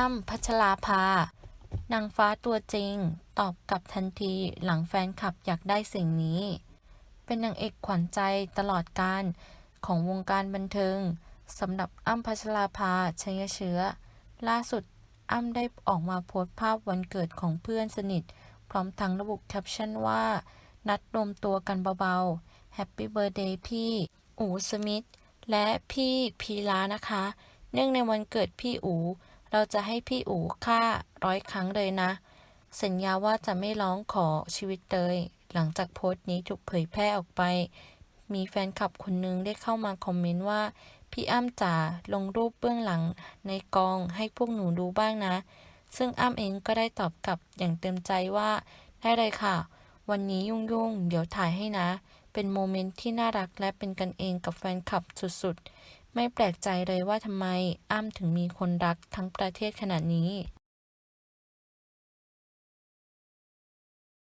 อ้ำพัชราภานางฟ้าตัวจริง ตอบกลับทันทีหลังแฟนคลับอยากได้สิ่งนี้ เป็นนางเอกขวัญใจตลอดการของวงการบันเทิงสำหรับอ้ำพัชราภาชัยเชื้อ ล่าสุดอ้ำได้ออกมาโพสต์ภาพวันเกิดของเพื่อนสนิท พร้อมทั้งระบุแคปชั่นว่า นัดรวมตัวกันเบาๆแฮปปี้เบ t ร์ a เดย์พี่ อูสมิธและพี่พีลานะคะ เนื่องในวันเกิดพี่อู เราจะให้พี่อู๋ฆ่าร้อยครั้งเลยนะ สัญญาว่าจะไม่ร้องขอชีวิตเลย หลังจากโพสต์นี้ถูกเผยแพร่ออกไป มีแฟนคลับคนนึงได้เข้ามาคอมเมนต์ว่า พี่อ้ำจ๋าลงรูปเบื้องหลังในกองให้พวกหนูดูบ้างนะ ซึ่งอ้ำเองก็ได้ตอบกลับอย่างเต็มใจว่า ได้เลยค่ะ วันนี้ยุ่งๆ เดี๋ยวถ่ายให้นะ เป็นโมเมนต์ที่น่ารักและเป็นกันเองกับแฟนคลับสุดๆ ไม่แปลกใจเลยว่าทำไมอ้ำถึงมีคนรักทั้งประเทศขนาดนี้